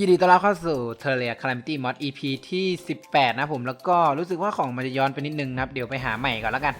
ยินดีต้อนรับเข้าสู่ t e r r a Calamity Mod EP ที่ 18 นะผมแล้วก็รู้สึกว่าของมันจะย้อนไปนิดนึงนะครับ เดี๋ยวไปหาใหม่ก่อนแล้วกัน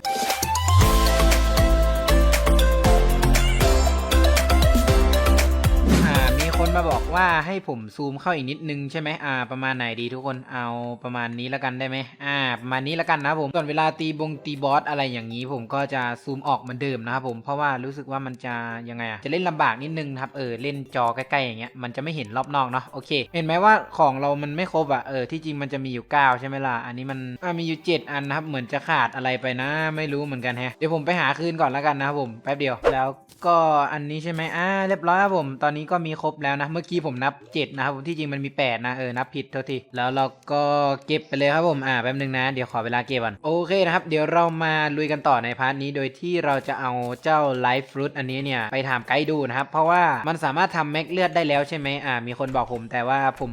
ว่าให้ผมซูมเข้าอีกนิดนึงใช่ไหมอ่า ประมาณไหนดีทุกคนเอาประมาณนี้แล้วกันได้ไหมอ่า ประมาณนี้แล้วกันนะผมส่วนเวลาตีบงตีบอสอะไรอย่างนี้ผมก็จะซูมออกเหมือนเดิมนะครับผมเพราะว่ารู้สึกว่ามันจะยังไงอะจะเล่นลำบากนิดนึงครับเออเล่นจอใกล้ๆอย่างเงี้ยมันจะไม่เห็นรอบนอกเนาะโอเค เห็นไหมว่าของเรามันไม่ครบอะเออที่จริงมันจะมีอยู่ 9 ใช่ไหมล่ะอันนี้มันมีอยู่ 7 อันนะครับเหมือนจะขาดอะไรไปนะ ไม่รู้เหมือนกันแฮะเดี๋ยวผมไปหาคืนก่อนแล้วกันนะครับผมแป๊บเดียวแล้ว ก็อันนี้ใช่ไหมอ่าเรียบร้อยครับผม ตอนนี้ก็มีครบแล้วนะ เมื่อกี้ผมนับ 7 นะครับผมที่จริงมันมี 8 นะ เออ นับผิดโทษที แล้วเราก็เก็บไปเลยครับผม อ่า แป๊บนึงนะ เดี๋ยวขอเวลาเก็บก่อน โอเคนะครับ เดี๋ยวเรามาลุยกันต่อในพาร์ทนี้ โดยที่เราจะเอาเจ้าไลฟ์ฟรุตอันนี้เนี่ย ไปถามไกด์ดูนะครับ เพราะว่ามันสามารถทำแม็กเลือดได้แล้วใช่ไหมอ่า มีคนบอกผมแต่ว่าผม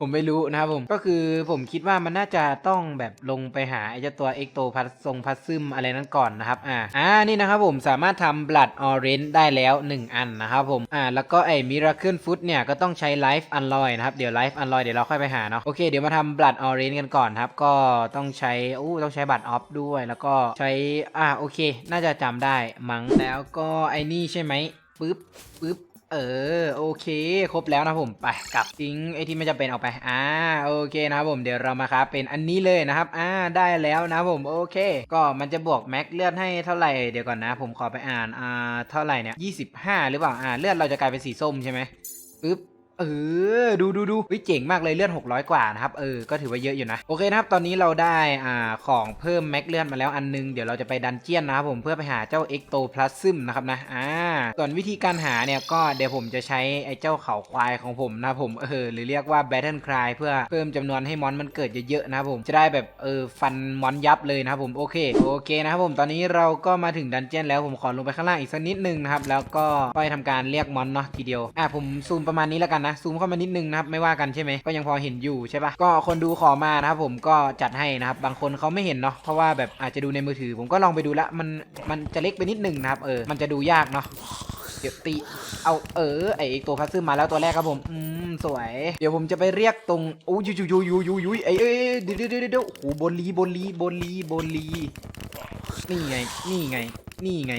ผมไม่รู้นะครับผมก็คือผมคิดว่ามันน่าจะต้องแบบลงไปหาไอ้เจ้าตัวเอ็กโตพัสทรงพัสซึมอะไรนั้นก่อนนะครับอ่าอ่านี่นะครับผมสามารถทำบลัดออเรนได้แล้ว 1 อันนะครับผมอ่าแล้วก็ไอ้มิราเคิลฟุตเนี่ยก็ต้องใช้ไลฟ์อันลอยนะครับเดี๋ยวไลฟ์อันลอยเดี๋ยวเราค่อยไปหาเนาะโอเคเดี๋ยวมาทำบลัดออเรนกันก่อนครับก็ต้องใช้อู้ต้องใช้บัตรออฟด้วย แล้วก็ใช้อ่าโอเค น่าจะจำได้มั้งแล้วก็ไอ้นี่ใช่ไหมปึ๊บปึ๊บ เออโอเคครบแล้วนะผมไปกลับทิ้งไอที่ไม่จำเป็นออกไปอ่าโอเคนะครับผมเดี๋ยวเรามาครับเป็นอันนี้เลยนะครับอ่าได้แล้วนะผมโอเค ก็มันจะบวกแม็กเลือดให้เท่าไหร่เดี๋ยวก่อนนะ ผมขอไปอ่านอ่าเท่าไหร่เนี่ย25 หรือเปล่าอ่าเลือดเราจะกลายเป็นสีส้มใช่ไหมปึ๊บ เออ ดูดูดูวิเจ๋งมากเลยเลือด 600 กว่านะครับ เออ ก็ถือว่าเยอะอยู่นะ โอเคนะครับ ตอนนี้เราได้อ่าของเพิ่มแม็กเลือดมาแล้วอันนึง เดี๋ยวเราจะไปดันเจียนนะครับผมเพื่อไปหาเจ้าเอ็กโตพลัสซึมนะครับนะ อ่า ส่วนวิธีการหาเนี่ยก็เดี๋ยวผมจะใช้ไอ้เจ้าเขาควายของผมนะผมเออหรือเรียกว่าแบทเทิลคลายเพื่อเพิ่มจำนวนให้มอนมันเกิดเยอะๆนะครับผมจะได้แบบเออฟันมอนยับเลยนะครับผมโอเคโอเคนะครับผมตอนนี้เราก็มาถึงดันเจียนแล้วผมขอลงไปข้างล่างอีกสักนิดนึงนะครับแล้วก็ไปทำการเรียกมอนเนาะทีเดียวอะผมซูมประมาณนี้แล้วกันนะซูมเข้ามานิดนึงนะครับไม่ว่ากันใช่ไหมก็ยังพอเห็นอยู่ใช่ปะก็คนดูขอมานะครับผมก็จัดให้นะครับบางคนเขาไม่เห็นเนาะเพราะว่าแบบอาจจะดูในมือถือ ผมก็ลองไปดูละมันมันจะเล็กไปนิดนึงนะครับเออมันจะดูยากเนาะเดี๋ยวตี เอาเออไอตัวพัซซึมมาแล้วตัวแรกครับผม อืม สวย เดี๋ยวผมจะไปเรียกตรงโอ้ยยูยูยูยูยูไอเอ้ยเดี๋ยวเดี๋ยวเดี๋ยวเดี๋ยวโอ้โหบนลีบนลีบนลีบนลีนี่ไง นี่ไง นี่ไง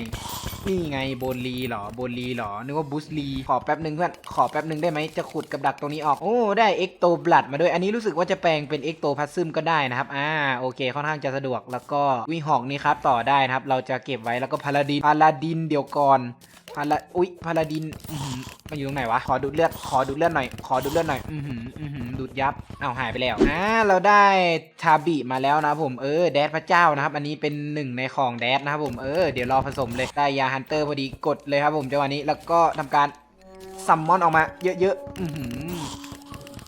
นี่ไงโบนลีเหรอโบนลีเหรอ นึกว่าบูสลีขอแป๊บหนึ่งเพื่อน ขอแป๊บหนึ่งได้ไหมจะขุดกับดักตรงนี้ออก โอ้ ได้เอ็กโตบลัดมาด้วย อันนี้รู้สึกว่าจะแปลงเป็นเอ็กโตพัซซึมก็ได้นะครับ อ่า โอเค ค่อนข้างจะสะดวก แล้วก็วิหอกนี่ครับ ต่อได้นะครับ เราจะเก็บไว้ แล้วก็พาราดินพาราดินเดี๋ยวก่อน พาลาอุ๊ยพาลาดินอือหือมันอยู่ตรงไหนวะ ขอดูดเลือด ขอดูดเลือดหน่อย ขอดูดเลือดหน่อย อือหืออือหือดูดยับเอ้าหายไปแล้ว อ่า เราได้ทาบิมาแล้วนะครับผม เออ แดดพระเจ้านะครับ อันนี้เป็นหนึ่งในของแดดนะครับผม เออ เดี๋ยวรอผสมเลย ได้ยาฮันเตอร์พอดี กดเลยครับผมจังหวะนี้ แล้วก็ทำการซัมมอนออกมา เยอะๆ อือหือ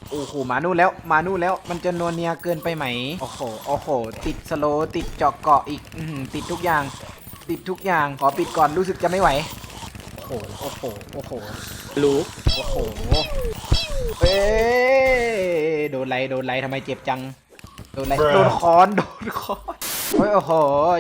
โอ้โห มานู่นแล้ว มานู่นแล้ว มันจะนวลเนียเกินไปไหม โอ้โห โอ้โห ติดสโลว์ติดเจาะเกาะอีก อือหือติดทุกอย่าง ติดทุกอย่าง ขอปิดก่อน รู้สึกจะไม่ไหว ห โอ้โห โอ้โห รู้ โอ้โหเอ้ยโดนไรโดนไรทำไมเจ็บจัง โดนไรโดนค้อน โดนค้อนโอ้ยโอ้โห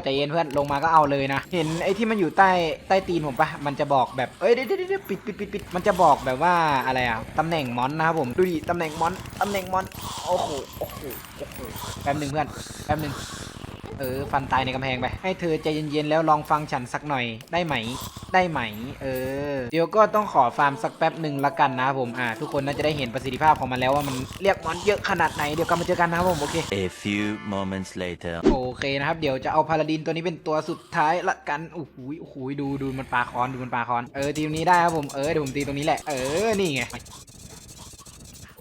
ใจเย็นเพื่อน ลงมาก็เอาเลยนะ เห็นไอ้ที่มันอยู่ใต้ใต้ตีนผมปะมันจะบอกแบบ เอ้ยเดี๋ยวเดี๋ยวเดี๋ยวปิดปิดปิดปิดมันจะบอกแบบว่าอะไรอะตำแหน่งมอนนะครับผม ดูดิ ตำแหน่งมอน ตำแหน่งมอน โอ้โห โอ้โห โอ้โห แป๊บหนึ่งเพื่อน แป๊บหนึ่ง เออ ฟันตายในกำแพงไป ให้เธอใจเย็นๆแล้วลองฟังฉันสักหน่อยได้ไหม ได้ไหม เออ เดี๋ยวก็ต้องขอฟาร์มสักแป๊บหนึ่งละกันนะครับผม อ่า ทุกคนน่าจะได้เห็นประสิทธิภาพของมันแล้วว่ามันเรียกมอนเยอะขนาดไหน เดี๋ยวกลับมาเจอกันนะครับผม โอเค A few moments later โอเคนะครับ เดี๋ยวจะเอาพาราดินตัวนี้เป็นตัวสุดท้ายละกัน โอ้โหโอ้โหดูดูมันปาคอน ดูมันปาคอน เออ ทีมนี้ได้ครับผม เออ เดี๋ยวผมตีตรงนี้แหละ เออ นี่ไง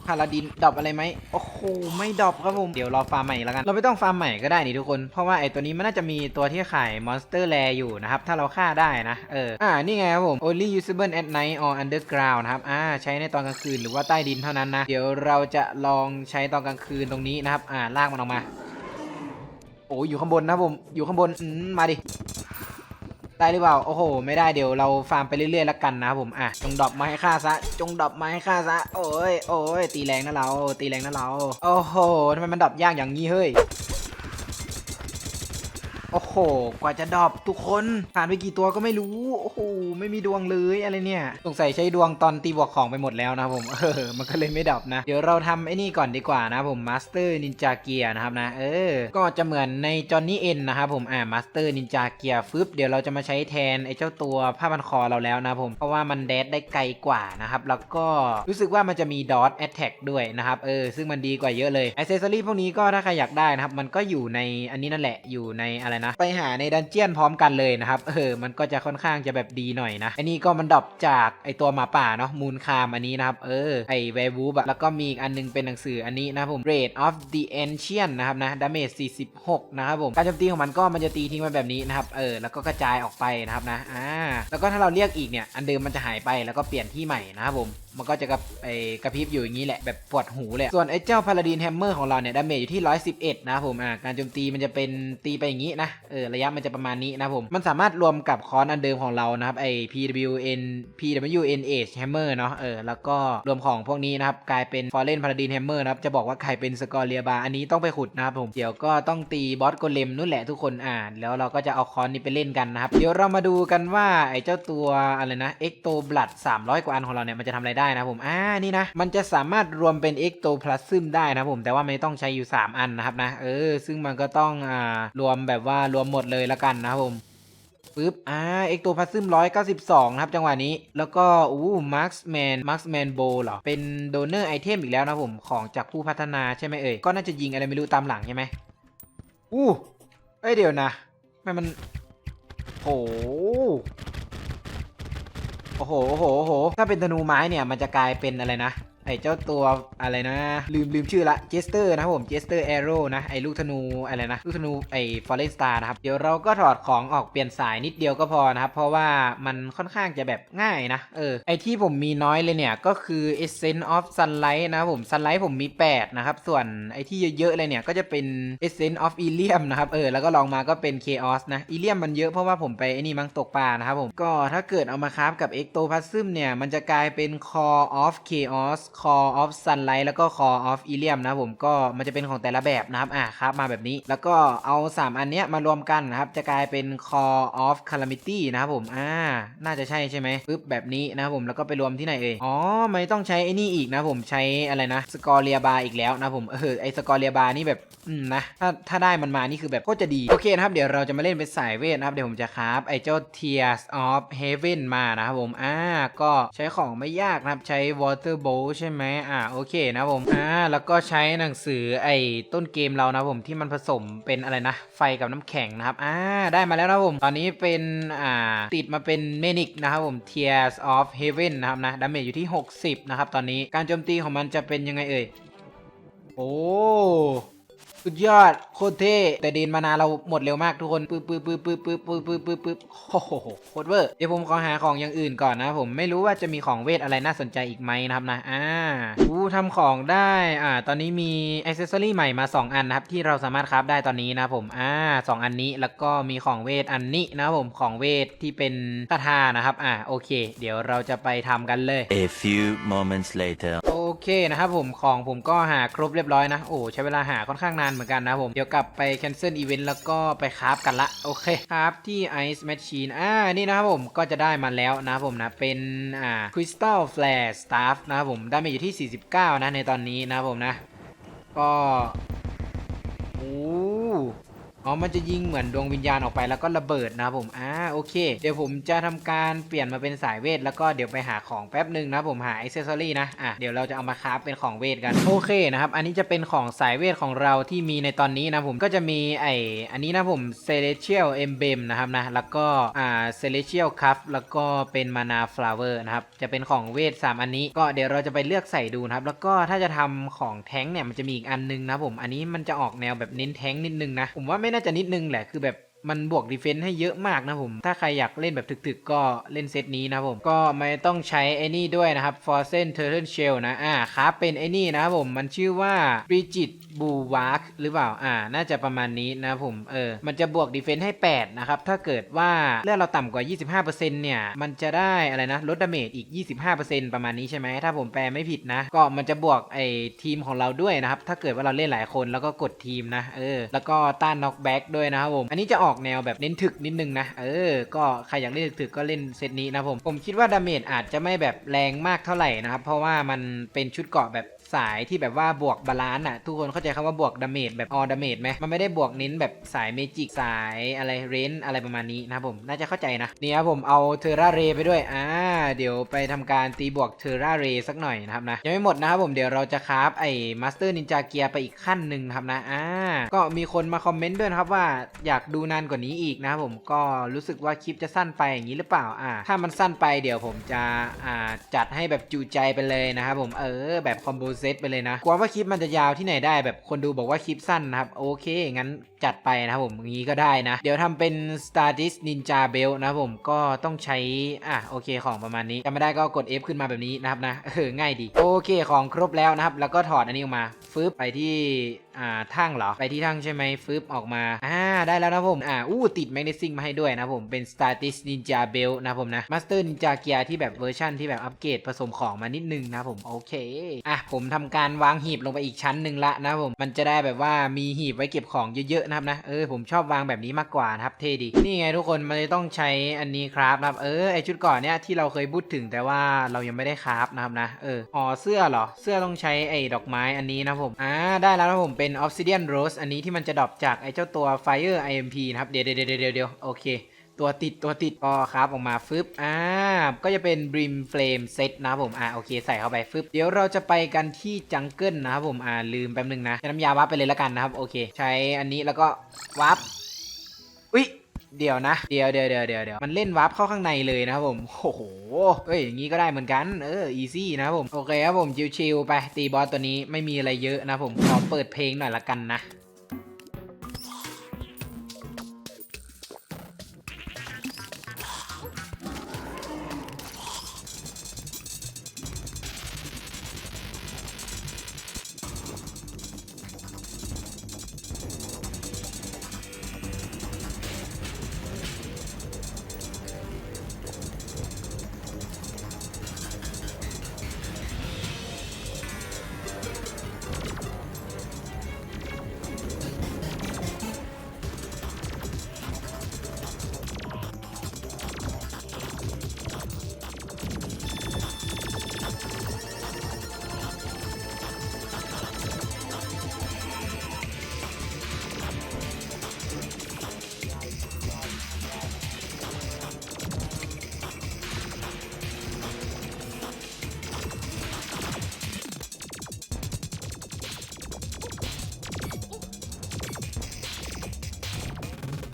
พาราดินดรอปอะไรไหมโอ้โหไม่ดรอปครับผมเดี๋ยวรอฟาร์มใหม่แล้วกัน เราไม่ต้องฟาร์มใหม่ก็ได้นี่ทุกคน เพราะว่าไอตัวนี้มันน่าจะมีตัวที่ขายมอนสเตอร์แลอยู่นะครับ ถ้าเราฆ่าได้นะ เออ อ่า นี่ไงครับผม only usable at night or underground นะครับ อ่า ใช้ในตอนกลางคืนหรือว่าใต้ดินเท่านั้นนะ เดี๋ยวเราจะลองใช้ตอนกลางคืนตรงนี้นะครับ อ่า ลากมันออกมา โอ้ยอยู่ข้างบนนะผม อยู่ข้างบน อืม มาดิ ได้หรือเปล่า โอ้โห ไม่ได้เดี๋ยวเราฟาร์มไปเรื่อยๆแล้วกันนะครับผม อะ จงดรอปมาให้ข้าซะ จงดรอปมาให้ข้าซะ โอ้ย โอ้ย ตีแรงนะเรา ตีแรงนะเรา โอ้โหทำไมมันดรอปยากอย่างนี้เฮ้ย โอ้โห กว่าจะดอปทุกคน ผ่านไปกี่ตัวก็ไม่รู้ โอ้โห ไม่มีดวงเลยอะไรเนี่ย สงสัยใช้ดวงตอนตีบวกของไปหมดแล้วนะครับผม เออ มันก็เลยไม่ดอปนะ เดี๋ยวเราทำไอ้นี่ก่อนดีกว่านะผมมาสเตอร์นินจาเกียนะครับนะ เออ ก็จะเหมือนในจอนนี่เอ็นนะครับผม อ่ามาสเตอร์นินจาเกียฟึบ เดี๋ยวเราจะมาใช้แทนไอ้เจ้าตัวผ้าพันคอเราแล้วนะผม เพราะว่ามันแดดได้ไกลกว่านะครับ แล้วก็รู้สึกว่ามันจะมีดอทแอตแทกด้วยนะครับ เออ ซึ่งมันดีกว่าเยอะเลยอ c เซสซอรี่พวกนี้ก็ถ้าใครอยากได้นะครับ มันก็อยู่ในอันนี้นั่นแหละ อยู่ในอะไรนะ ไปหาในดันเจียนพร้อมกันเลยนะครับ เออ มันก็จะค่อนข้างจะแบบดีหน่อยนะ อันนี้ก็มันดรอปจากไอตัวหมาป่าเนาะ มูลคามอันนี้นะครับ เออ ไอแวร์วูฟอะแล้วก็มีอีกอันนึงเป็นหนังสืออันนี้นะครับผม Rate of the Ancient นะครับนะ damage 46 นะครับผม การโจมตีของมันก็มันจะตีทิ้งมาแบบนี้นะครับ เออ แล้วก็กระจายออกไปนะครับนะ อ่า แล้วก็ถ้าเราเรียกอีกเนี่ย อันเดิมมันจะหายไปแล้วก็เปลี่ยนที่ใหม่นะครับผม มันก็จะกระไอกระพริบอยู่อย่างนี้แหละแบบปวดหูเลย ส่วนไอ้เจ้าพาราดีนแฮมเมอร์ของเราเนี่ยดาเมจอยู่ที่ 111 นะผมอ่าการโจมตีมันจะเป็นตีไปอย่างนี้นะเออระยะมันจะประมาณนี้นะผมมันสามารถรวมกับคอนอันเดิมของเรานะครับไอ PWN PWN H Hammer เนาะเออแล้วก็รวมของพวกนี้นะครับกลายเป็น Fallen Paladin Hammer นะครับจะบอกว่ากลายเป็นสกอร์เรียบาอันนี้ต้องไปขุดนะครับผมเดี๋ยวก็ต้องตีบอสโกเลมนู่นแหละทุกคนอ่าแล้วเราก็จะเอาคอนนี้ไปเล่นกันนะครับเดี๋ยวเรามาดูกันว่าไอเจ้าตัวอะไรนะ Ecto Blood 300 กว่าอันของเราเนี่ยมันจะทำอะไรได้นะครับผม อ่า นี่นะ มันจะสามารถรวมเป็น Ecto Plasm ได้นะผม แต่ว่าไมันต้องใช้อยู่ 3 อันนะครับนะ เออ ซึ่งมันก็ต้อง อ่า รวมแบบว่ารวมหมดเลยละกันนะครับผมปึ๊บ อ่า เอ็กโตพาซึมร้อยเก้าสิบสองนะครับ จังหวะนี้ แล้วก็ อู้มาร์คแมน มาร์คแมนโบเหรอ เป็นโดเนอร์ไอเทมอีกแล้วนะผม ของจากผู้พัฒนาใช่ไหมเอ่ย ก็น่าจะยิงอะไรไม่รู้ตามหลังใช่ไหมอู้ เอ้ยเดี๋ยวนะ มันมันโห โอ้โหโอ้โหโอ้โหถ้าเป็นธนูไม้เนี่ยมันจะกลายเป็นอะไรนะ ไอ้เจ้าตัวอะไรนะ ลืมลืมชื่อละเจสเตอร์นะครับผมเจสเตอร์แอโร่นะไอ้ลูกธนูอะไรนะลูกธนูไอ้ฟอเรนสตาร์นะครับเดี๋ยวเราก็ถอดของออกเปลี่ยนสายนิดเดียวก็พอนะครับ เพราะว่ามันค่อนข้างจะแบบง่ายนะเออไอ้ที่ผมมีน้อยเลยเนี่ยก็คือ Essence of Sunlight นะครับผม Sunlight ผมมี 8 นะครับ ส่วนไอ้ที่เยอะๆเลยเนี่ยก็จะเป็น Essence of Ilium นะครับเออแล้วก็ลองมาก็เป็น Chaos นะ Ilium มันเยอะเพราะว่าผมไปไอ้นี่มั้งตกปลานะครับผมก็ถ้าเกิดเอามาคราฟกับ Ectoplasm เนี่ยมันจะกลายเป็น Core of Chaos Core of Sunlight แล้วก็ Core of Ilium นะผมก็มันจะเป็นของแต่ละแบบนะครับอะครับมาแบบนี้ แล้วก็เอา 3 อันเนี้ยมารวมกันนะครับจะกลายเป็น Core of Calamity นะครับผมอ่าน่าจะใช่ใช่ไหมปึ๊บแบบนี้นะครับผมแล้วก็ไปรวมที่ไหนเอ่ยอ๋อไม่ต้องใช้ไอ้นี่อีกนะผมใช้อะไรนะสกอร์เรียบาอีกแล้วนะผมเออไอสกอร์เรียบานี่แบบอืมนะถ้าถ้าได้มันมานี่คือแบบโคตรจะดีโอเคนะครับเดี๋ยวเราจะมาเล่นเป็นสายเวทนะครับเดี๋ยวผมจะคราฟไอเจ้า Tears of Heaven มานะครับผมอ่าก็ใช้ของไม่ยากนะครับใช้ Water Bowl ใช่ช่ไหมอ่าโอเคนะผมอ่าแล้วก็ใช้หนังสือไอ้ต้นเกมเรานะผมที่มันผสมเป็นอะไรนะ ไฟกับน้ำแข็งนะครับอ่าได้มาแล้วนะผม ตอนนี้เป็นอ่าติดมาเป็นเมนิกนะครับผม Tears of Heaven นะครับนะดาเมจอยู่ที่ 60 นะครับตอนนี้การโจมตีของมันจะเป็นยังไงเอ่ยโอ้ สุดยอดโคตรเท่แต่เดนมานาเราหมดเร็วมากทุกคนปึ๊บปึ๊บปึ๊บปึ๊บปึ๊บปึ๊บปึ๊บปึ๊บปึ๊บโอ้โหโคตรเวอร์เดี๋ยวผมขอหาของอย่างอื่นก่อนนะผมไม่รู้ว่าจะมีของเวทอะไรน่าสนใจอีกไหมนะครับนะอ่าอู้ทำของได้อ่าตอนนี้มีอ c เซสซอรี่ใหม่มา 2 อันนะครับที่เราสามารถคราฟได้ตอนนี้นะผมอ่าสองอันนี้แล้วก็มีของเวทอันนี้นะผมของเวทที่เป็นคาถานะครับอ่าโอเค เดี๋ยวเราจะไปทำกันเลย A few moments later. โเคนะครับผมของผมก็หาครบเรียบร้อยนะ โอ้ใช้เวลาหาค่อนข้างนานเหมือนกันนะผมเดี๋ยวกลับไปแคนเซิลอีเวนต์แล้วก็ไปคราฟกันละโอเคคราฟที่ไอซ์แมชชีนอ่านี่นะครับผมก็จะได้มาแล้วนะผมนะเป็นอ่าคริสตัลแฟลชสตาฟนะครับผมได้มาอยู่ที่ 49 นะในตอนนี้นะผมนะ ก็ อ๋อ มันจะยิงเหมือนดวงวิญญาณออกไปแล้วก็ระเบิดนะผม อ่า โอเค เดี๋ยวผมจะทำการเปลี่ยนมาเป็นสายเวท แล้วก็เดี๋ยวไปหาของแป๊บหนึ่งนะผมหาอ c เซสซอรี่นะ อะ เดี๋ยวเราจะเอามาคราฟเป็นของเวทกัน โอเคนะครับ อันนี้จะเป็นของสายเวทของเราที่มีในตอนนี้นะผม ก็จะมีไออันนี้นะผม Celestial Emblem นะครับนะ แล้วก็ อ่า Celestial Cup แล้วก็เป็น Mana Flower นะครับ จะเป็นของเวท 3 อันนี้ ก็เดี๋ยวเราจะไปเลือกใส่ดูนะครับ แล้วก็ถ้าจะทำของแท้งเนี่ย มันจะมีอีกอันนึงนะผม อันนี้มันจะออกแนวแบบเน้นแท้งนิดนึงนะ ผมว่าไม่น่าจะนิดนึงแหละคือแบบ มันบวกดีเฟนซ์ให้เยอะมากนะผม ถ้าใครอยากเล่นแบบถึกๆ ก็เล่นเซตนี้นะผม ก็ไม่ต้องใช้ไอ้นี่ด้วยนะครับ f o r c e n Turtle Shell นะ อ่าครับเป็นไอ้นี่นะครับผม มันชื่อว่า Bridget b u w a r k หรือเปล่า อ่า น่าจะประมาณนี้นะผม เออ มันจะบวกดีเฟนซ์ให้ 8 นะครับ ถ้าเกิดว่าเลือดเราต่ำกว่า 25%เนี่ย มันจะได้อะไรนะ ลดดาเมจอีก 25%ประมาณนี้ใช่ไหม ถ้าผมแปลไม่ผิดนะ ก็มันจะบวกไอ้ทีมของเราด้วยนะครับ ถ้าเกิดว่าเราเล่นหลายคนแล้วก็กดทีมนะ เออ แล้วก็ต้านน็อกแบ็กด้วยนะครับผม อันนี้จะออกอกแนวแบบเน้นถึกนิดนึงนะ เออ ก็ใครอยากเล่นถึกๆก็เล่นเซตนี้นะผม ผมคิดว่าดาเมจอาจจะไม่แบบแรงมากเท่าไหร่นะครับ เพราะว่ามันเป็นชุดเกาะแบบ สายที่แบบว่าบวกบาลานซ์อะ ทุกคนเข้าใจคำว่าบวกดาเมจแบบออดาเมจไหมมันไม่ได้บวกเน้นแบบสายเมจิกสายอะไรเรนอะไรประมาณนี้นะครับผมน่าจะเข้าใจนะนี่ครับผมเอาเทอร่าเรไปด้วยอ่าเดี๋ยวไปทำการตีบวกเทอร่าเรสักหน่อยนะครับนะยังไม่หมดนะครับผมเดี๋ยวเราจะคราฟไอ้มาสเตอร์นินจาเกียไปอีกขั้นหนึ่งนะครับนะอ่าก็มีคนมาคอมเมนต์ด้วยนะครับว่าอยากดูนานกว่านี้อีกนะครับผมก็รู้สึกว่าคลิปจะสั้นไปอย่างนี้หรือเปล่าอ่าถ้ามันสั้นไปเดี๋ยวผมจะอ่าจัดให้แบบจูใจไปเลยนะครับผมเออแบบคอมโบเซตไปเลยนะกลัวว่าคลิปมันจะยาวที่ไหนได้แบบคนดูบอกว่าคลิปสั้นนะครับโอเค งั้นจัดไปนะครับผมอย่างนี้ก็ได้นะ เดี๋ยวทำเป็น Star d i s Ninja Belt นะครับผมก็ต้องใช้อะโอเคของประมาณนี้จำไม่ได้ก็กด F ขึ้นมาแบบนี้นะครับนะเออง่ายดี โอเคของครบแล้วนะครับ แล้วก็ถอดอันนี้ออกมาฟึบไปที่ อ่าทั้งเหรอ ไปที่ทั้งใช่ไหมฟึบออกมาอ่าได้แล้วนะผมอ่าอู้ติดแมกนีซิงมาให้ด้วยนะผมเป็น Star d i s Ninja Belt นะผมนะ Master Ninja Gear ที่แบบเวอร์ชั่นที่แบบอัปเกรดผสมของมานิดนึงนะผมโอเคอะผมทำการวางหีบลงไปอีกชั้นหนึ่งละนะผมมันจะได้แบบว่ามีหีบไว้เก็บของเยอะๆนะครับนะเออผมชอบวางแบบนี้มากกว่านะครับเท่ดีนี่ไงทุกคนมันจะต้องใช้อันนี้ครับนะครับเออไอชุดก่อนเนี้ยที่เราเคยพูดถึงแต่ว่าเรายังไม่ได้คราฟนะครับนะเอออ๋อเสื้อเหรอเสื้อต้องใช้ไอดอกไม้อันนี้นะผมอ่าได้แล้วนะผมเป็น Obsidian Rose อันนี้ที่มันจะดรอปจากไอ้เจ้าตัว Fire IMP นะครับ เดี๋ยวเดี๋ยวเดี๋ยวเดี๋ยวโอเค ตัวติดตัวติดก็ครับออกมาฟึบอ่าก็จะเป็น Brim Flame Set นะครับผมอ่าโอเคใส่เข้าไปฟึบเดี๋ยวเราจะไปกันที่จังเกิลนะครับผมอ่าลืมแป๊บนึงนะใช้น้ำยาวับไปเลยละกันนะครับโอเค ใช้อันนี้แล้วก็วับอุ๊ย เดี๋ยวนะ เดี๋ยวเดี๋ยวเดี๋ยวเดี๋ยวเดี๋ยวมันเล่นวับเข้าข้างในเลยนะครับผม โอ้โห เอ้ยอย่างนี้ก็ได้เหมือนกัน เออ อีซี่นะครับผม โอเคครับผม ชิวๆไป ตีบอสตัวนี้ไม่มีอะไรเยอะนะครับผม ขอเปิดเพลงหน่อยละกันนะ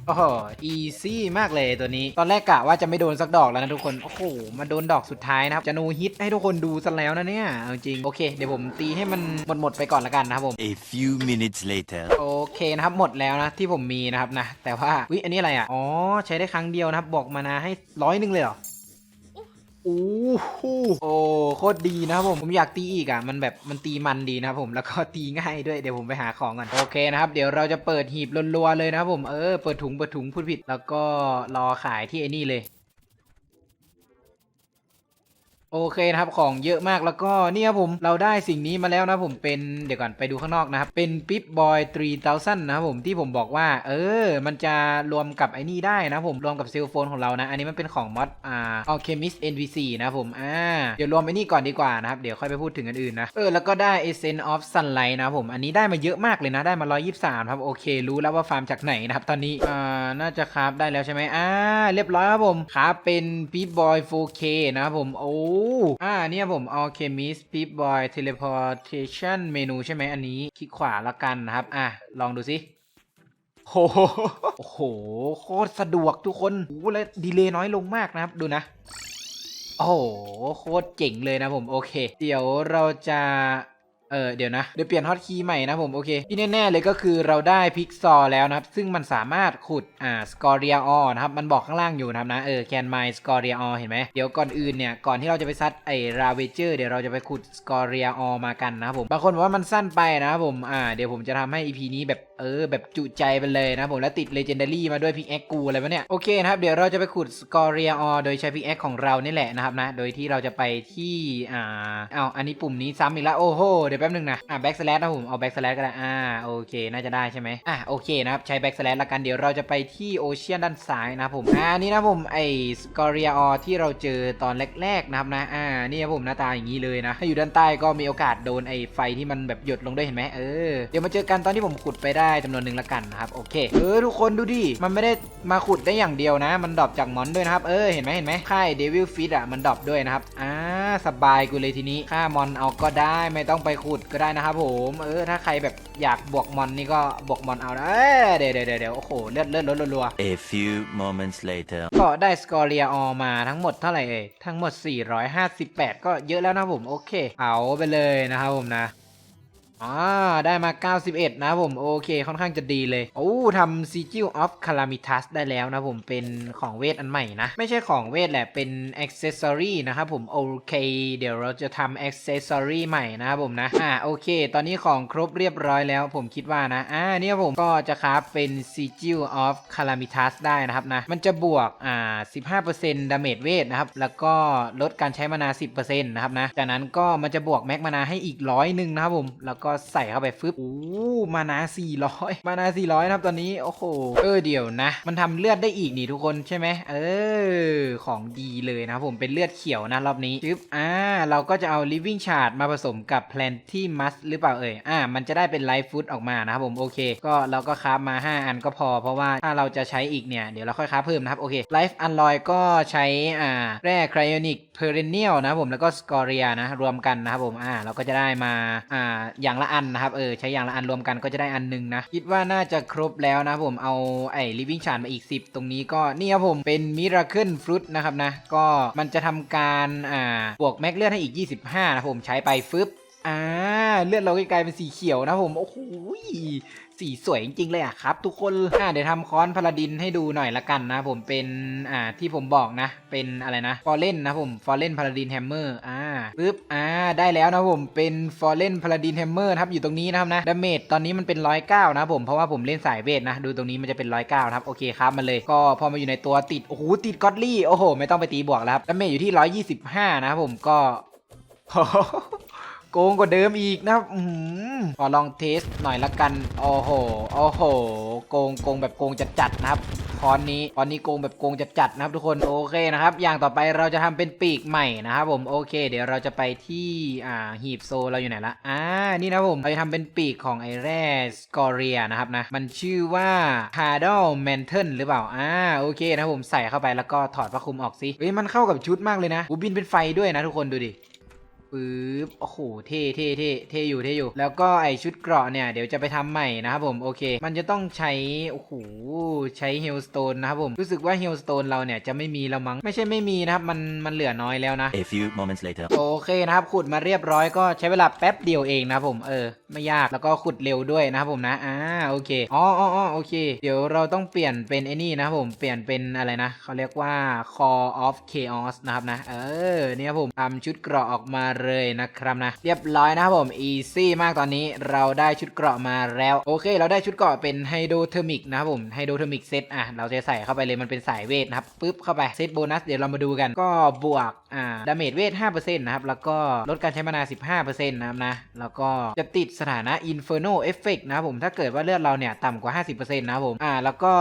โอ้โหอีซี่มากเลยตัวนี้ ตอนแรกกะว่าจะไม่โดนสักดอกแล้วนะทุกคน โอ้โห มาโดนดอกสุดท้ายนะครับ จะโนฮิตให้ทุกคนดูซะแล้วนะเนี่ย เอาจริง โอเค เดี๋ยวผมตีให้มันหมดหมดๆไปก่อนละกันนะครับผม A few minutes later. โอเคนะครับ หมดแล้วนะที่ผมมีนะครับนะ แต่ว่าวิอันนี้อะไรอะ อ๋อ ใช้ได้ครั้งเดียวนะครับ บอกมานาให้ร้อยหนึ่งเลยเหรอ อู้หูโอ้โคตรดีนะครับผมผมอยากตีอีกอะมันแบบมันตีมันดีนะครับผมแล้วก็ตีง่ายด้วยเดี๋ยวผมไปหาของก่อนโอเคนะครับเดี๋ยวเราจะเปิดหีบรัวๆเลยนะครับผมเออเปิดถุงเปิดถุงพูดผิด แล้วก็รอขายที่ไอ้นี่เลย โอเคนะครับของเยอะมากแล้วก็เนี่ยครับผมเราได้สิ่งนี้มาแล้วนะผมเป็นเดี๋ยวก่อนไปดูข้างนอกนะครับ เป็นปิ๊บบอย3000นะครับผมที่ผมบอกว่า เออ มันจะรวมกับไอ้นี่ได้นะผมรวมกับเซลโฟนของเรานะ อันนี้มันเป็นของมอดอ่า Alchemist NPC นะครับผมอ่าเดี๋ยวรวมไอ้นี่ก่อนดีกว่านะครับ เดี๋ยวค่อยไปพูดถึงอันอื่นนะเออแล้วก็ได้ Essence of Sunlight นะครับผมอันนี้ได้มาเยอะมากเลยนะได้มา 123 ครับโอเค รู้แล้วว่าฟาร์มจากไหนนะครับตอนนี้อ่าน่าจะคราฟได้แล้วใช่ไหมอ่าเรียบร้อยครับผมคราฟเป็นปิ๊บบอย 4K นะครับผมโอ้อ่าเนี่ยผม Alchemist Pip Boy Teleportation เมนูใช่ไหมอันนี้ คลิกขวาละกันนะครับ อะ ลองดูสิโอ้โหโหโคตรสะดวกทุกคนโอ้โหและดีเลย์น้อยลงมากนะครับ ดูนะ โอ้โห โคตรเจ๋งเลยนะผม โอเค เดี๋ยวเราจะ เออเดี๋ยวนะเดี๋ยวเปลี่ยนฮอตคีย์ใหม่นะผมโอเคที่แน่ๆเลยก็คือเราได้พิกซอแล้วนะครับ ซึ่งมันสามารถขุดอ่าสกอเรียอนะครับ มันบอกข้างล่างอยู่นะครับนะเออแคนไมสกอเรียอเห็นไหมเดี๋ยวก่อนอื่นเนี่ยก่อนที่เราจะไปซัดไอ้ราเวเจอร์เดี๋ยวเราจะไปขุดสกอเรียอมากันนะครับผมบางคนบอกว่ามันสั้นไปนะครับผมอ่าเดี๋ยวผมจะทำให้ EP นี้แบบเออแบบจุใจไปเลยนะผมแล้วติดเลเจนดารี่มาด้วยพิกแอคกูอะไรวะเนี่ย โอเคนะครับ เดี๋ยวเราจะไปขุดสกอเรียออโดยใช้พิกแอคของเรานี่แหละนะครับนะ โดยที่เราจะไปที่อ่าเอาอันนี้ปุ่มนี้ซ้ำอีกแล้วโอ้โหเดี๋ยวแป๊บนึงนะอ่าแบ็กสแลนะผมเอาแบ็กสแลก็ได้อ่าโอเคน่าจะได้ใช่ไหมอะโอเคนะครับใช้แบ็กสแลละกันเดี๋ยวเราจะไปที่โอเชียนด้านซ้ายนะผมอ่านี่นะผมไอสกอเรียออที่เราเจอตอนแรกๆนะครับนะอ่านี่นะผมหน้าตาอย่างนี้เลยนะถ้าอยู่ด้านใต้ก็มีโอกาสโดนไอไฟที่มันแบบหยดลงด้วยเห็นไหมเออเดี๋ยวมาเจอกันตอนที่ผมขุดไปได้จำนวนหนึ่งละกันนะครับโอเคเออทุกคนดูดิมันไม่ได้มาขุดได้อย่างเดียวนะ มันดรอปจากมอนด้วยนะครับเออเห็นไหมเห็นไหมค่ายเดวิลฟิตอะมันดรอปด้วยนะครับอ่าสบายกูเลยทีนี้ค่ามอนเอาก็ได้ไม่ต้องไปขุดก็ได้นะครับผมเออถ้าใครแบบอยากบวกมอนนี่ก็บวกมอนเอานะเออเดี๋ยวเดี๋ยวเดี๋ยวโอ้โหเลือดเลือดลดรัวๆ A few moments later. ก็ได้สกอเรียออมาทั้งหมดเท่าไหร่เอ่ยทั้งหมด 458 ก็เยอะแล้วนะผมโอเค เอาไปเลยนะครับผมนะ อ่าได้มา 91 นะผมโอเคค่อนข้างจะดีเลยโอ้ทำ Sigil of Calamitas ได้แล้วนะผมเป็นของเวทอันใหม่นะ ไม่ใช่ของเวทแหละเป็น Accessory นะครับผมโอเค เดี๋ยวเราจะทำ Accessory ใหม่นะครับผมนะอ่าโอเค ตอนนี้ของครบเรียบร้อยแล้วผมคิดว่านะอ่าเนี่ยผมก็จะคราฟเป็น Sigil of Calamitas ได้นะครับนะ มันจะบวกอ่า15% Damage เวทนะครับแล้วก็ลดการใช้มานา 10%นะครับนะจากนั้นก็มันจะบวกแม็กมานาให้อีกร้อยหนึ่งนะครับผมแล้วก็ใส่เข้าไปฟึบโอ้มานา400 มานา400นะครับตอนนี้โอ้โหเออเดี๋ยวนะ มันทำเลือดได้อีกนี่ทุกคนใช่ไหมเออ ของดีเลยนะผมเป็นเลือดเขียวนะรอบนี้จึ๊บอ่าเราก็จะเอา living chart มาผสมกับ plenty must หรือเปล่าเอ่ยอ่า มันจะได้เป็น life food ออกมานะครับผมโอเค ก็เราก็คราฟมา 5 อันก็พอ เพราะว่าถ้าเราจะใช้อีกเนี่ยเดี๋ยวเราค่อยคราฟเพิ่มนะครับโอเค life alloy ก็ใช้อ่าแร่ cryonic perennial นะครับผมแล้วก็ scoria นะรวมกันนะครับผมอ่าเราก็จะได้มาอ่าอย่างละอันนะครับเออใช้อย่างละอันรวมกันก็จะได้อันหนึงนะ คิดว่าน่าจะครบแล้วนะผมเอาไอ้ลิฟวิ่งชานมาอีก 10 ตรงนี้ก็นี่ครับผมเป็นมิราเคิลฟรุตนะครับนะก็มันจะทำการอ่าบวกแม็กเลือดให้อีก 25นะผมใช้ไปฟึบ อ่าเลือดเราก็กลายเป็นสีเขียวนะผมโอ้โหสีสวยจริงๆเลยอะครับ ทุกคนอ่าเดี๋ยวทำค้อนพาราดินให้ดูหน่อยละกันนะ ผมเป็นอ่าที่ผมบอกนะ เป็นอะไรนะฟอร์เรนนะผมฟอร์เรนพาราดินแฮมเมอร์อ่าปึ๊บอ่าได้แล้วนะผมเป็นฟอร์เรนพาราดินแฮมเมอร์ครับอยู่ตรงนี้นะครับนะดาเมจตอนนี้มันเป็นร้อยเก้านะผมเพราะว่าผมเล่นสายเวทนะ ดูตรงนี้มันจะเป็นร้อยเก้าครับโอเคครับมาเลยก็พอมาอยู่ในตัวติดโอ้โหติดก็อดลี่โอ้โห ไม่ต้องไปตีบวกแล้วครับดาเมจอยู่ที่ร้อยยี่สิบห้านะครับผมก็ โกงกว่าเดิมอีกนะครับอืมขอลองเทสหน่อยละกัน โอ้โห โอ้โห โกงโกงแบบโกงจัดๆนะครับคอนนี้คอนนี้โกงแบบโกงจัดๆนะครับทุกคน โอเคนะครับ อย่างต่อไปเราจะทำเป็นปีกใหม่นะครับผม โอเค เดี๋ยวเราจะไปที่ อ่า หีบโซเราอยู่ไหนละ อ่า นี่นะผม เราจะทำเป็นปีกของไอแรสกอเรียนะครับนะ มันชื่อว่า c a r d a l m a n t o n หรือเปล่า อ่า โอเคนะผมใส่เข้าไปแล้วก็ถอดผ้าคลุมออกสิเฮ้ย มันเข้ากับชุดมากเลยนะอูบินเป็นไฟด้วยนะทุกคนดูดิ ปึ๊บโอ้โหเท่เท่เท่เท่อยู่เท่อยู่ แล้วก็ไอชุดเกราะเนี่ยเดี๋ยวจะไปทำใหม่นะครับผมโอเค มันจะต้องใช้โอ้โหใช้เฮลสโตนนะครับผมรู้สึกว่าเฮลสโตนเราเนี่ยจะไม่มีแล้วมั้งไม่ใช่ไม่มีนะครับมันมันเหลือน้อยแล้วนะ A few moments later. โอเคนะครับขุดมาเรียบร้อยก็ใช้เวลาแป๊บเดียวเองนะครับผมเออไม่ยากแล้วก็ขุดเร็วด้วยนะครับผมนะอ่าโอเคอ๋ออ๋ออ๋อโอเค เดี๋ยวเราต้องเปลี่ยนเป็นไอ้นี่นะครับผมเปลี่ยนเป็นอะไรนะเขาเรียกว่า Core of Chaos นะครับนะเออเนี่ยครับผมทำชุดเกราะออกมาเลยนะครับนะ เรียบร้อยนะครับผม easy มากตอนนี้เราได้ชุดเกราะมาแล้วโอเค เราได้ชุดเกราะเป็นไฮโดรเทอร์มิกนะครับผมไฮโดรเทอร์มิกเซตอะเราจะใส่เข้าไปเลยมันเป็นสายเวทนะครับปึ๊บเข้าไปเซตโบนัสเดี๋ยวเรามาดูกันก็บวกอ่าดาเมจเวท5%นะครับแล้วก็ลดการใช้มานา15%นะครับนะแล้วก็จะติดสถานะ Inferno Effect นะครับผมถ้าเกิดว่าเลือดเราเนี่ยต่ำกว่า 50%นะครับผมอ่าแล้วก็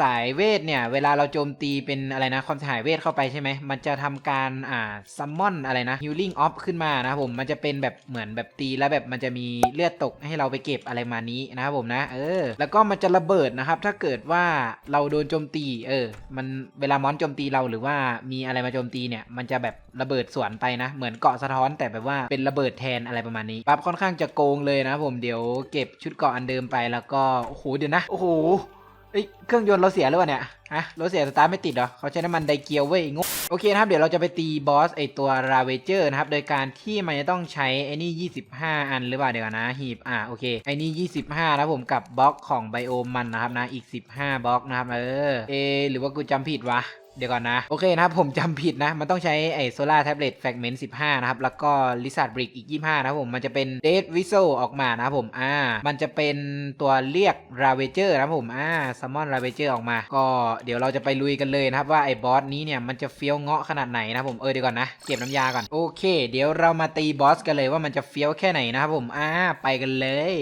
สายเวทเนี่ยเวลาเราโจมตีเป็นอะไรนะความเสียหายเวทเข้าไปใช่ไหมมันจะทำการอ่าซัมมอนอะไรนะ Healing Off ขึ้นมานะครับผมมันจะเป็นแบบเหมือนแบบตีแล้วแบบมันจะมีเลือดตกให้เราไปเก็บอะไรมานี้นะครับผมนะ เออ แล้วก็มันจะระเบิดนะครับ ถ้าเกิดว่าเราโดนโจมตี เออ มันเวลามอนโจมตีเราหรือว่ามีอะไรมาโจมตีเนี่ย มันจะแบบระเบิดสวนไปนะ เหมือนเกาะสะท้อนแต่แบบว่าเป็นระเบิดแทนอะไรประมาณนี้ปั๊บค่อนข้างจะโกงเลยนะผมเดี๋ยวเก็บชุดเกาะอันเดิมไปแล้วก็โอ้โหเดี๋ยวนะโอ้โหเอ้ยเครื่องยนต์เราเสียหรือเปล่าเนี่ย ฮะรถเสียสตาร์ทไม่ติดเหรอเขาใช้น้ำมันไดเกียวเว้ยงงโอเคนะครับ เดี๋ยวเราจะไปตีบอสไอตัวราเวเจอร์นะครับ โดยการที่มันจะต้องใช้ไอ้นี่ 25 อันหรือเปล่าเดี๋ยวนะหีบอ่าโอเคไอ้นี่ 25นะผมกับบล็อกของไบโอมมันนะครับนะอีก 15 บล็อกนะครับเออเอหรือว่ากูจำผิดวะ เดี๋ยวก่อนนะ โอเคนะครับ ผมจำผิดนะ มันต้องใช้ไอโซล่าแท็บเล็ตแฟกเมนต์15นะครับ แล้วก็ลิซาร์ดบริกอีก25นะครับผม มันจะเป็นเดดวิโซออกมานะครับผม อ่า มันจะเป็นตัวเรียกราเวเจอร์นะครับผม อ่าซัมมอนราเวเจอร์ออกมา ก็เดี๋ยวเราจะไปลุยกันเลยนะครับว่าไอ้บอสนี้เนี่ยมันจะเฟี้ยวเงาะขนาดไหนนะครับผม เออเดี๋ยวก่อนนะ เก็บน้ำยาก่อน โอเค เดี๋ยวเรามาตีบอสกันเลยว่ามันจะเฟี้ยวแค่ไหนนะครับผม อ่า ไปกันเลย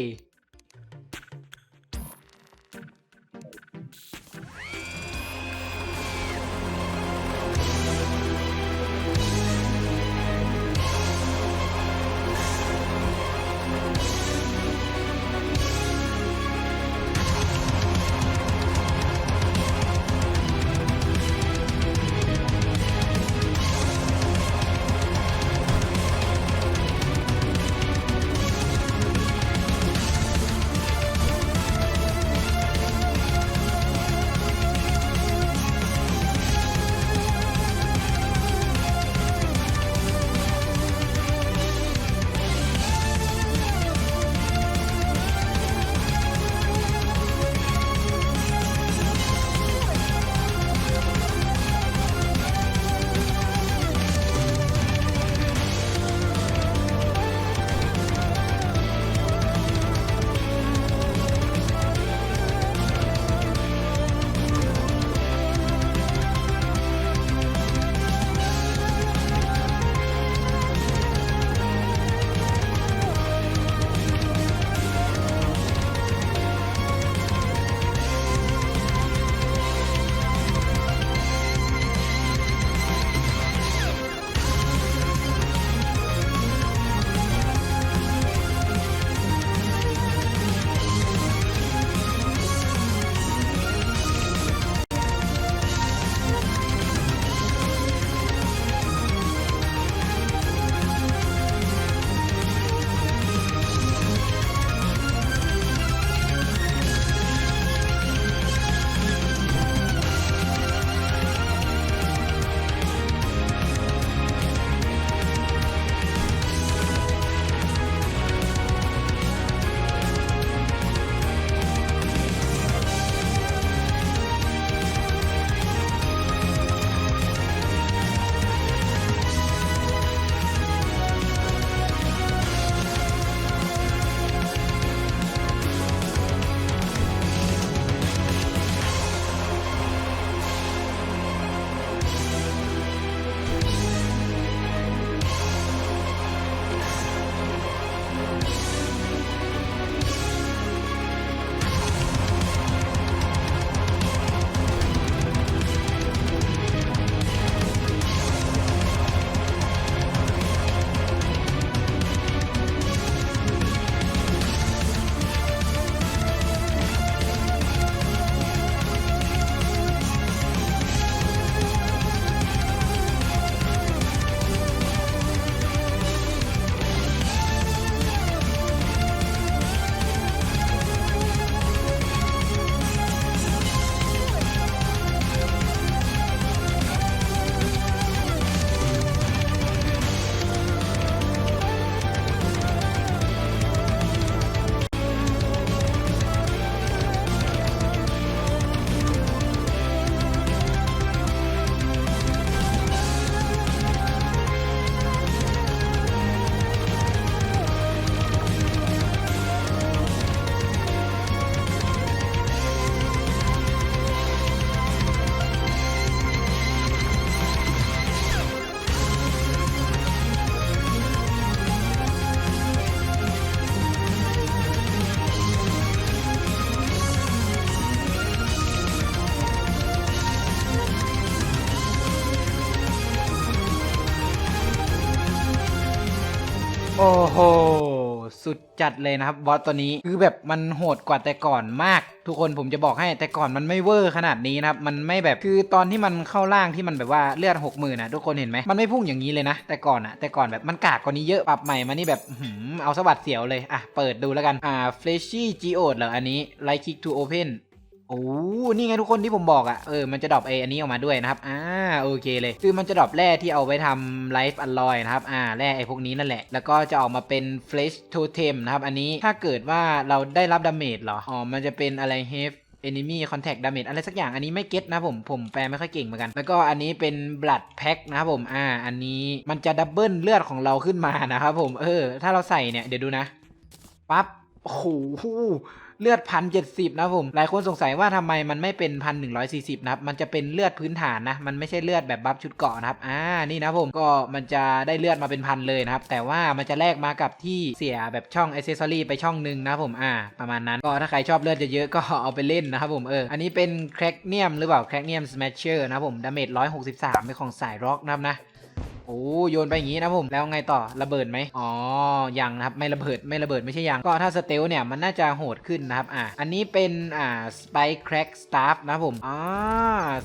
โอ้โห สุดจัดเลยนะครับบอสตัวนี้คือแบบมันโหดกว่าแต่ก่อนมาก ทุกคนผมจะบอกให้แต่ก่อนมันไม่เวอร์ขนาดนี้นะครับ มันไม่แบบคือตอนที่มันเข้าล่างที่มันแบบว่าเลือดหกหมื่นนะทุกคนเห็นไหมมันไม่พุ่งอย่างนี้เลยนะ แต่ก่อนอะแต่ก่อนแบบมันกากกว่านี้เยอะปรับใหม่มานี่แบบหือเอาสะบัดเสียวเลยอะเปิดดูแล้วกันอ่า fleshy geode เหรออันนี้ right click to open โอ้นี่ โอ้นี่ไงทุกคนที่ผมบอกอะ่ะ เออ มันจะดรอปไออันนี้ออกมาด้วยนะครับ อ่า โอเคเลย คือมันจะดรอปแร่ที่เอาไปทำไลฟ์อัลลอยนะครับ อ่า แร่ไอพวกนี้นั่นแหละ แล้วก็จะออกมาเป็น flesh totem นะครับ อันนี้ถ้าเกิดว่าเราได้รับดาเมจเหรอ อ๋อ มันจะเป็นอะไร have enemy contact damage อะไรสักอย่างอันนี้ไม่เก็ตนะผมผมแปลไม่ค่อยเก่งเหมือนกัน แล้วก็อันนี้เป็น blood pack นะครับผมอ่า อันนี้มันจะดับเบิลเลือดของเราขึ้นมานะครับผมเออ ถ้าเราใส่เนี่ยเดี๋ยวดูนะปั๊บโอ้โห เลือดพันเจ็ดสิบนะผม หลายคนสงสัยว่าทำไมมันไม่เป็นพันหนึ่งร้อยสี่สิบนะครับ มันจะเป็นเลือดพื้นฐานนะ มันไม่ใช่เลือดแบบบัฟชุดเกาะนะครับ อ่า นี่นะผม ก็มันจะได้เลือดมาเป็นพันเลยนะครับ แต่ว่ามันจะแลกมากับที่เสียแบบช่องอ c เซสซอรี่ไปช่องหนึ่งนะผม อ่า ประมาณนั้น ก็ถ้าใครชอบเลือดเยอะๆก็เอาไปเล่นนะครับผม เออ อันนี้เป็นแครกเนียมหรือเปล่าแครกเนียมสแมชเชอร์นะผม ดาเมจร้อยหกสิบสามเป็นของสายร็อกนะครับนะ อ้โยนไปอย่างนี้นะผมแล้วไงต่อระเบิดไหมอ๋อยังนะครับไม่ระเบิดไม่ระเบิดไม่ใช่ยังก็ถ้าสเตลเนี่ยมันน่าจะโหดขึ้นนะครับอะอันนี้เป็นอ่าสไปคแครกสตาฟนะผมอ่า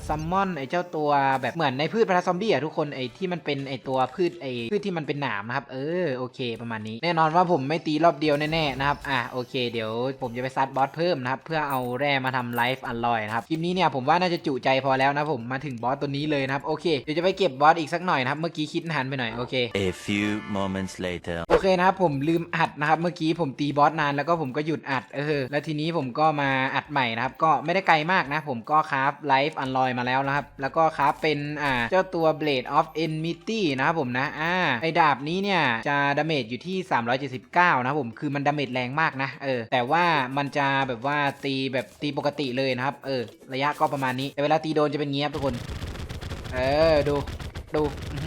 ซัมมอนไอเจ้าตัวแบบเหมือนในพืชพระซอมบี้อะทุกคนไอที่มันเป็นไอตัวพืชไอพืชที่มันเป็นหนามนะครับเออโอเค ประมาณนี้ แน่นอนว่าผมไม่ตีรอบเดียวแน่ๆนะครับอะโอเคเดี๋ยวผมจะไปซัดบอสเพิ่มนะครับเพื่อเอาแร่มาทำไลฟ์อลลอยนะครับคลิปนี้เนี่ยผมว่าน่าจะจุใจพอแล้วนะผมมาถึงบอสตัวนี้เลยนะครับโอเคเดี๋ยวจะไปเก็บบอสอีกสักหน่อยนะครับเมื่อกี้คิดนานไปหน่อยโอเค A few moments later. โอเคนะครับผมลืมอัดนะครับเมื่อกี้ผมตีบอสนานแล้วก็ผมก็หยุดอัดเออแล้วทีนี้ผมก็มาอัดใหม่นะครับก็ไม่ได้ไกลมากนะผมก็คราฟไลฟ์อันลอยมาแล้วนะครับแล้วก็คราฟเป็นอ่าเจ้าตัว Blade of Enmity นะครับผมนะอ่าไอดาบนี้เนี่ยจะดาเมจอยู่ที่ 379 นะครับผมคือมันดาเมจแรงมากนะเออแต่ว่ามันจะแบบว่าตีแบบตีปกติเลยนะครับเออระยะก็ประมาณนี้แต่เวลาตีโดนจะเป็นเงี้ยบทุกคน เออ ดู ดู อื้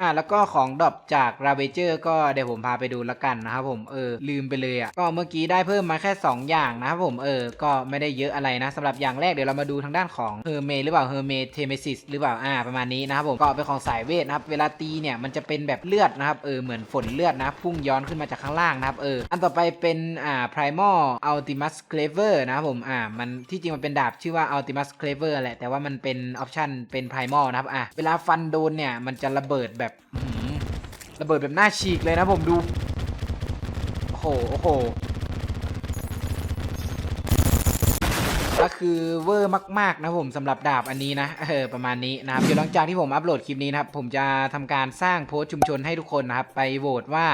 อะแล้วก็ของดรอปจากราเวเจอร์ก็เดี๋ยวผมพาไปดูละกันนะครับผมเออลืมไปเลยอะก็เมื่อกี้ได้เพิ่มมาแค่ 2 อย่างนะครับผมเออก็ไม่ได้เยอะอะไรนะสำหรับอย่างแรกเดี๋ยวเรามาดูทางด้านของเฮอร์เมหรือเปล่าเฮอร์เมเทเมซิสหรือเปล่าอ่าประมาณนี้นะครับผมก็เป็นของสายเวทนะครับเวลาตีเนี่ยมันจะเป็นแบบเลือดนะครับเออเหมือนฝนเลือดนะพุ่งย้อนขึ้นมาจากข้างล่างนะครับเอออันต่อไปเป็นอ่า primal ultimus cleaver นะครับผมอ่ามันที่จริงมันเป็นดาบชื่อว่า ultimus cleaver แหละแต่ว่ามันเป็นออปชันเป็น primal นะครับอะเวลาฟันโดนเนี่ยมันจะระเบิดแบบแบบระเบิดแบบหน้าฉีกเลยนะผมดู โอ้โห โอ้โห ก็คือเวอร์มาก ๆ นะผมสำหรับดาบอันนี้นะเออประมาณนี้นะครับ เดี๋ยวหลังจากที่ผมอัปโหลดคลิปนี้นะครับ ผมจะทำการสร้างโพสต์ชุมชนให้ทุกคนนะครับ ไปโหวตว่า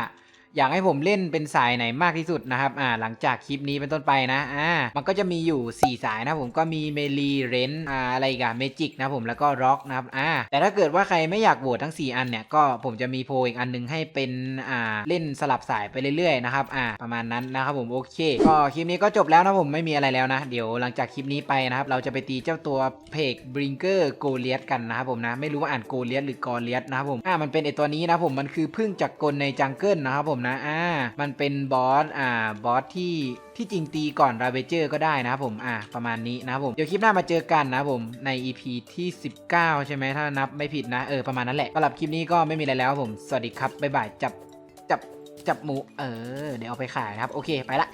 อยากให้ผมเล่นเป็นสายไหนมากที่สุดนะครับอ่าหลังจากคลิปนี้เป็นต้นไปนะอ่ามันก็จะมีอยู่ 4 สายนะผมก็มีเมลีเรนอ่าอะไรกันเมจิกนะผมแล้วก็ร็อกนะครับอ่าแต่ถ้าเกิดว่าใครไม่อยากโหวตทั้ง 4 อันเนี่ยก็ผมจะมีโพอีกอันหนึงให้เป็นอ่าเล่นสลับสายไปเรื่อยๆนะครับอ่าประมาณนั้นนะครับผมโอเค ก็คลิปนี้ก็จบแล้วนะผมไม่มีอะไรแล้วนะ เดี๋ยวหลังจากคลิปนี้ไปนะครับเราจะไปตีเจ้าตัวเพกบริงเกอร์โกเลียสกันนะครับผมนะไม่รู้ว่าอ่านโกเลียสหรือกอเลียสนะครับผมอ่ามันเป็นไอตัวนี้นะผมมันคือพึ่งจากกลในจังเกิลนะครับผมนะอ่ามันเป็นบอสอ่าบอสที่ที่จริงตีก่อนราเวเจอร์ก็ได้นะผมอ่าประมาณนี้นะผมเดี๋ยวคลิปหน้ามาเจอกันนะผมใน EP ที่ 19 ใช่ไหมถ้านับไม่ผิดนะเออประมาณนั้นแหละสำหรับคลิปนี้ก็ไม่มีอะไรแล้วผมสวัสดีครับบ๊ายบายจับจับจับหมูเออเดี๋ยวเอาไปขายนะครับโอเคไปละ